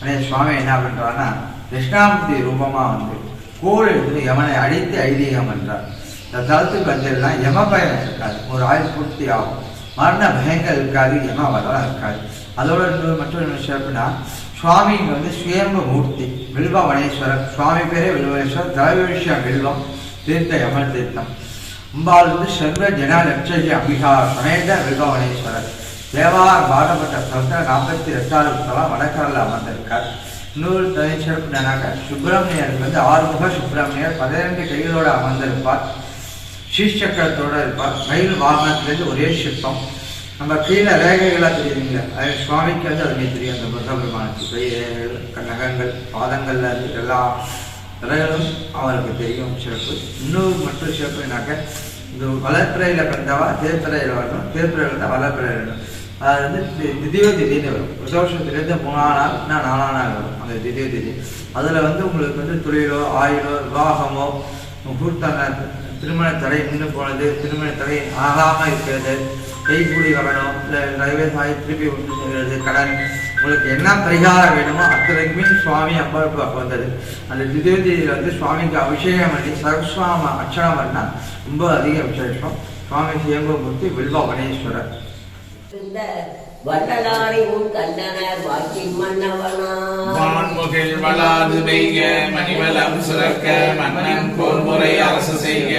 அதே சுவாமி என்ன பண்ணுறாருன்னா கிருஷ்ணாமூர்த்தி ரூபமாக வந்து கோல் எடுத்து யமனை அழித்து ஐதீகம் என்றார் இந்த தளத்து வந்ததுன்னா யம பயம் இருக்காது. ஒரு ஆயுள் பூர்த்தி ஆகும். மரண பயங்கள் இருக்காது யம வரலாம் இருக்காது. அதோட இன்னொரு மற்றொரு சிறப்புனா சுவாமி வந்து சுயம்பு மூர்த்தி வில்வவனேஸ்வரர். சுவாமி பேரே வில்வனேஸ்வரர் திரவிஷய வில்வம் தீர்த்த யமன் தீர்த்தம். அம்பாள் வந்து சர்வ ஜன லட்சஜி அம்பிகா சமேத வில்வவனேஸ்வரர். தேவார் பாடப்பட்ட ஸ்தலத்தில் நாற்பத்தி ரெண்டாவது தலம் வடக்கரில் அமர்ந்திருக்கார். இன்னொரு தனிச்சிறப்பு என்னன்னாக்க சுப்பிரமணியருக்கு வந்து ஆறுமுக சுப்பிரமணியர் பதினெண்டு கைகளோடு அமர்ந்திருப்பார். ஸ்ரீசக்கரத்தோடு இருப்பார். மயில் வாகனத்திலேருந்து ஒரே சிற்பம். நம்ம கீழே ரேகைகளாக தெரியுதுங்க அது சுவாமிக்கு வந்து அதுமே தெரியும். அந்த புத்தபிரமாணத்துக்கு நகங்கள் பாதங்கள்ல இருந்து எல்லா ரேகளும் அவருக்கு தெரியும் சிறப்பு. இன்னொரு மற்றொரு சிறப்பு என்னாக்க இந்த வளர்ப்பிறையில் பிறந்தவா தேர்ப்பிறையில் வரணும் தேர்ப்பிறையில் தான் வளர்ப்பிறையில் வரணும் அது வந்து தி- திதியோ திதின்னு வரும். பிரதோஷத்துலேருந்து மூணாம் நாள் இல்லை நாலாம் நாள் வரும். அந்த திதியோ திதி. அதில் வந்து உங்களுக்கு வந்து தொழிலோ ஆயுளோ விவாகமோ முகூர்த்த திருமண தடை நின்று போனது திருமண தடை ஆகாமல் இருக்கிறது கைகூடி வரணும் இல்லை ரயில்வே சாய் திருப்பி ஒன்று செய்கிறது கடன். உங்களுக்கு என்ன பரிகாரம் வேணுமோ அத்தனைக்குமே சுவாமி அப்பா வந்தது. அந்த திதியோதியில் வந்து சுவாமிக்கு அபிஷேகம் பண்ணி சரஸ்வாம அர்ச்சனம் பண்ணால் ரொம்ப அதிக விசேஷம். சுவாமி சிவங்கமூர்த்தி வில்வவனேஸ்வரர் இந்த வள்ளலாரை உன் கண்டனர் வாக்கின் மன்னவனா. வளாது பெய்க மணிவலம் சுரக்க மன்னன் போர் முறை அரசு செய்க.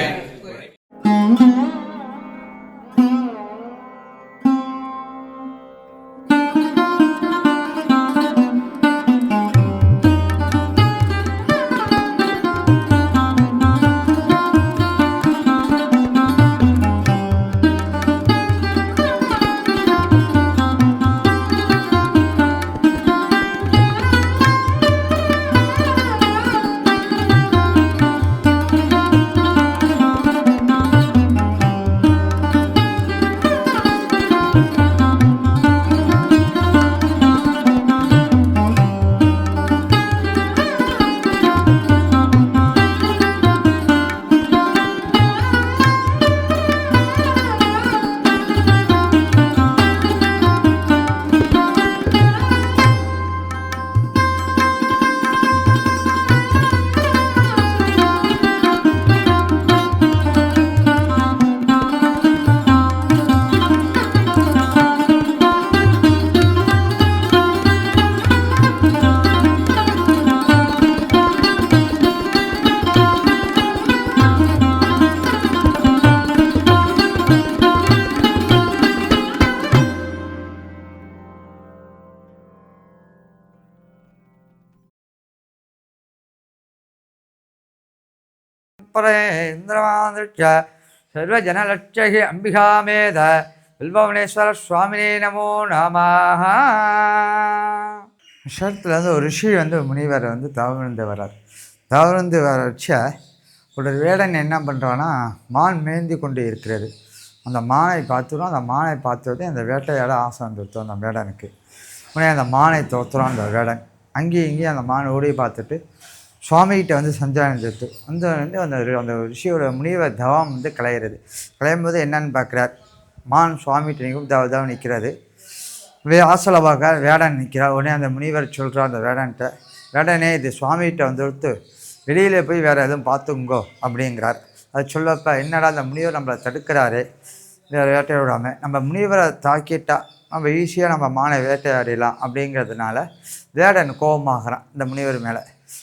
பரேந்திரமாதிருச்ச சர்வஜனலட்சகி அம்பிகாமேத வில்பவனேஸ்வர சுவாமினே நமோ நமः விஷயத்தில் வந்து ஒரு ரிஷி வந்து முனிவர் வந்து தவறுந்து வர்றார் தவறுந்து வரச்ச ஒரு வேடன் என்ன பண்ணுறான்னா மான் மேய்ந்து கொண்டு இருக்கிறது. அந்த மானை பார்த்துடும் அந்த மானை பார்த்தது அந்த வேட்டையாட ஆசை வந்துருத்தோம் அந்த வேடனுக்கு. உடனே அந்த மானை தோற்றுறோம் அந்த வேடன். அங்கேயும் இங்கேயும் அந்த மான் ஓடி பார்த்துட்டு சுவாமிகிட்ட வந்து சஞ்சாரம் அந்த வந்து அந்த அந்த ரிஷியோட முனிவர் தவம் வந்து கலையிறது. களையும் போது என்னன்னு பார்க்குறார். மான் சுவாமிகிட்ட நிற்கும் தவ தவம் நிற்கிறது வே பார்க்க வேடன் நிற்கிறார். உடனே அந்த முனிவர் சொல்கிறார் அந்த வேடன்ட்ட வேடனே இது சுவாமிகிட்ட வந்துடுத்து வெளியில் போய் வேறு எதுவும் பார்த்துங்கோ அப்படிங்கிறார். அது சொல்லப்போ என்னடா அந்த முனிவர் நம்மளை தடுக்கிறாரு. வேறு வேட்டையாட விடாமல் நம்ம முனிவரை தாக்கிட்டா நம்ம ஈஸியாக நம்ம மானை வேட்டையாடிடலாம். அப்படிங்கிறதுனால வேடன் கோபமாகறான் இந்த முனிவர் மேலே.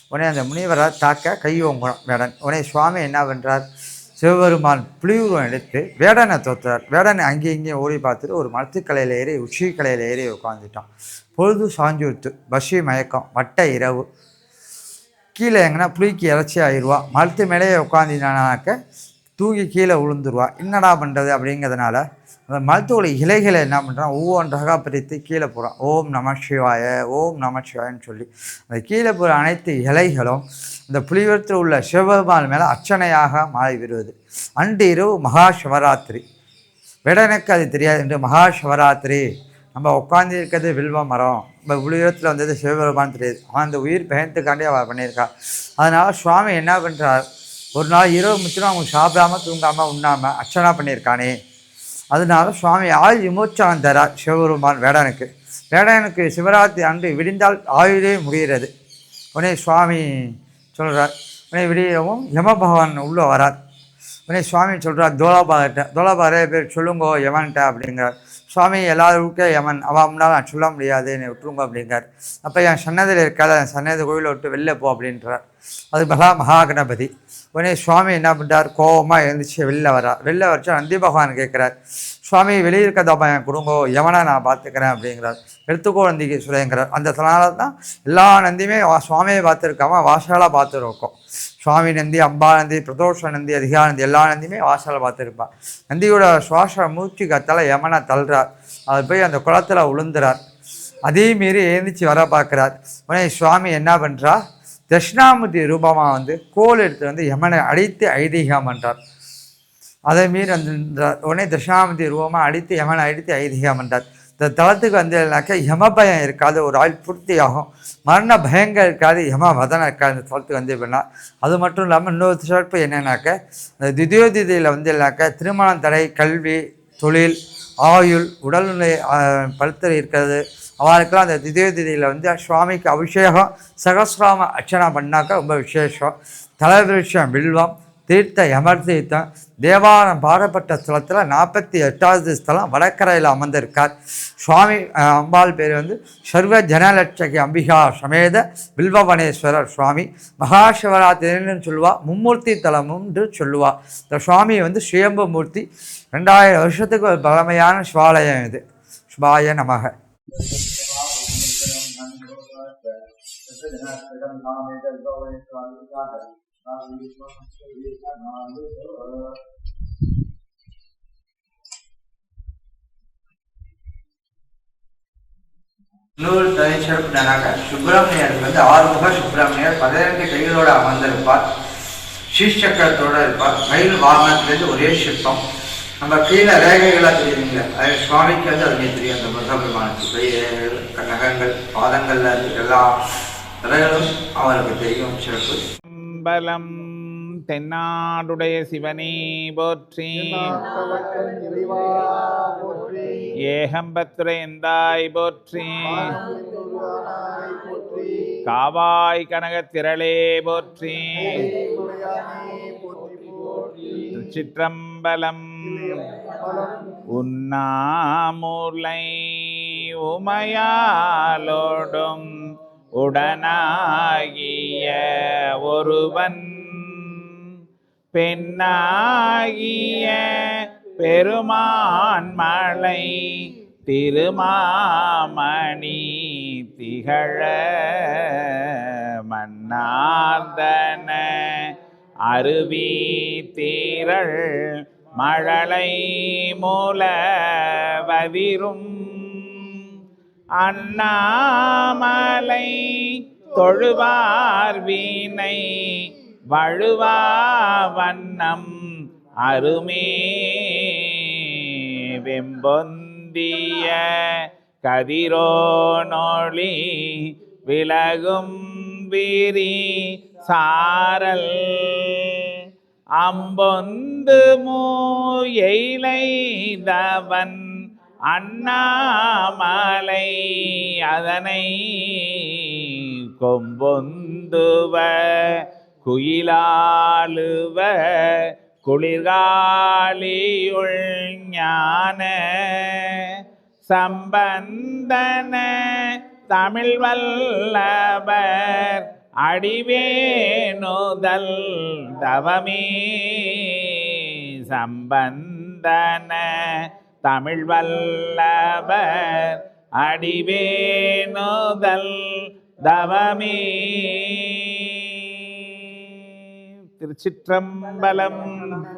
உடனே அந்த முனிவரை தாக்க கை ஓங்குறான் வேடன். உடனே சுவாமி என்ன பண்ணுறார் சிவபெருமான் புலியுருவம் எடுத்து வேடனை தோத்துறார். வேடனை அங்கேயும் இங்கேயும் ஓடி பார்த்துட்டு ஒரு மரத்துக்கலையில் ஏறி உச்சி கலையில் ஏறி உட்காந்துட்டான் பொழுது சாஞ்சுருத்து பஸ்ஸி மயக்கம். வட்ட இரவு. கீழே எங்கன்னா புளிக்கு இறச்சி ஆயிடுவா. மரத்து மேலேயே உட்காந்தினானாக்க தூங்கி கீழே விழுந்துருவா. என்னடா பண்ணுறது அப்படிங்கிறதுனால அந்த மருத்துவ இலைகளை என்ன பண்ணுறான் ஒவ்வொன்றாக பிரித்து கீழே போகிறான் ஓம் நம சிவாய ஓம் நம சிவாயன்னு சொல்லி. அந்த கீழே போகிற அனைத்து இலைகளும் இந்த புலிவரத்தில் உள்ள சிவபெருமான் மேலே அர்ச்சனையாக மாறி வருவது அன்று இரவு மகா சிவராத்திரி விடனுக்கு அது தெரியாது. என்று மகா சிவராத்திரி நம்ம உட்காந்து இருக்கிறது வில்வ மரம். நம்ம உலகத்தில் வந்தது சிவபெருமான் தெரியுது. அவன் அந்த உயிர் பயத்துக்காண்டி அவள் பண்ணியிருக்கா. அதனால் சுவாமி என்ன பண்ணுறார் ஒரு நாள் இரவு முற்றிலும் அவங்க சாப்பிடாம தூங்காமல் உண்ணாமல் அர்ச்சனா பண்ணியிருக்கானே. அதனால சுவாமி ஆயுள் விமோச்சனம் தரார் சிவபெருமான் வேடனுக்கு. வேடனுக்கு சிவராத்திரி அன்று விடிந்தால் ஆயுளே முடிகிறது. உடனே சுவாமி சொல்கிறார் உடனே விடியவும் யம பகவான் உள்ளே வரார். உடனே சுவாமி சொல்கிறார் தோலாபாகிட்ட தோலாபா நிறைய பேர் சொல்லுங்கோ யமன்ட்ட அப்படிங்கிறார். சுவாமி எல்லாருக்கும் யமன் அவன் முன்னால் நான் சொல்ல முடியாது என்னை விட்டுருங்க அப்படிங்கிறார். அப்போ என் சன்னதியில் இருக்காத என் சன்னதி கோயிலை விட்டு வெளில போ அப்படின்றார். அது மகா மகா கணபதி உடனே சுவாமி என்ன பண்ணுறார் கோபமாக எழுந்துச்சு வெளில வரார் வெளில வச்சா நந்தி பகவான் கேட்குறார் சுவாமி வெளியே இருக்கதாப்பா என் குடும்பம். யமனை நான் பார்த்துக்கிறேன்? அப்படிங்கிறார். எடுத்துக்கோ நந்திக்கு சுரேங்கிறார் அந்த அதனால தான் எல்லா நந்தியுமே வா சுவாமியை பார்த்துருக்காம வாசலாக பார்த்துருக்கோம். சுவாமி நந்தி அம்பா நந்தி பிரதோஷ நந்தி அதிகா நந்தி எல்லா நந்தியுமே வாசலை பார்த்துருப்பான் நந்தியோட சுவாச மூச்சு கத்தால யமனை தள்ளுறார். அவர் போய் அந்த குளத்தில் உளுந்துறார். அதே மீறி எழுந்திரிச்சு வர பார்க்குறார். உடனே சுவாமி என்ன பண்ணுறா தட்சிணாமூர்த்தி ரூபமாக வந்து கோல் எடுத்து வந்து யமனை அடித்து ஐதீகம் பண்ணுறார் அதை மீறி அந்த உடனே தட்சிணாமூர்த்தி ரூபமாக அடித்து யமனை அடித்து ஐதீகம் பண்ணுறார் இந்த தளத்துக்கு வந்ததுனாக்கா யம பயம் இருக்காது ஒரு ஆள் பூர்த்தி ஆகும் மரண பயங்கள் இருக்காது யம வதனம் இருக்காது இந்த தளத்துக்கு வந்து எப்படின்னா அது மட்டும் இல்லாமல் இன்னொரு சிறப்பு என்னென்னாக்கா இந்த திதியோதிதியில் வந்ததுனாக்க திருமணம் தடை கல்வி தொழில் ஆயுள் உடல்நிலை ஆஹ், பழுத்தல் இருக்கிறது. அவளுக்கெல்லாம் அந்த திதியோதிதியில் வந்து சுவாமிக்கு அபிஷேகம் சகசிராம அர்ச்சனை பண்ணாக்கா ரொம்ப விசேஷம். தலைவிருஷம் வில்வம் தீர்த்த யமர் தீர்த்தம் தேவாரம் பாடப்பட்ட ஸ்தலத்தில் நாற்பத்தி எட்டாவது ஸ்தலம் வடக்கரையில் அமர்ந்திருக்கார். சுவாமி அம்பாள் பேர் வந்து சர்வ ஜனலட்சகி அம்பிகா சமேத பில்வவனேஸ்வரர் சுவாமி. மகாசிவராத்திரின்னு சொல்லுவா மும்மூர்த்தி தலமும் சொல்லுவா. இந்த சுவாமி வந்து சுயம்பு மூர்த்தி. ரெண்டாயிரம் வருஷத்துக்கு ஒரு பழமையான சிவாலயம் இது. சுபாய நமக. இன்னொரு தனிச்சிறப்பினராக சுப்பிரமணியர் சுப்பிரமணியருக்கு வந்து ஆறுமுக சுப்பிரமணியர் பதினெட்டு கைகளோட அமர்ந்திருப்பார். ஸ்ரீசக்கரத்தோட இருப்பார். மயில் வாகனத்திலிருந்து ஒரே சிற்பம். நம்ம கீழே ரேகைகளாக தெரியுங்க அது சுவாமிக்கு வந்து அதுமே தெரியும். அந்த முருகபெருமானுக்கு கைகள் நகங்கள் பாதங்கள்ல எல்லா ரேகைகளும் அவருக்கு தெரியும் சிறப்பு. பலம் தென்னாடுடைய சிவனே போற்றி. ஏகம்பத்துரை எந்தாய் போற்றி. காவாய் கனக திரளே போற்றி. சிற்றம்பலம் உண்ணாமுலை உமையாலோடும். உடனாகிய ஒருவன் பெண்ணாகிய பெருமான் மலை திருமாமணி திகழ மன்னார்ந்தன அருவி தீரள் மழலை மூல வதிரும். அண்ணாமலை தொழுவார் வீணை வழுவா வண்ணம் அருமே. வெம்பொந்திய கதிரோனொளி விலகும் விரி சாரல். அம்பொந்து மூ எய்லைதவன் அண்ணாமலை அதனை கொம்பொந்துவ குயிலாளுவ குளிர்காலியுள் ஞான சம்பந்தன தமிழ் வல்லவர் அடிவேணுதல் தவமே சம்பந்தன தமிழ் வல்லவர் அடிவேணுதல் தவமே. திருச்சிற்றம்பலம்.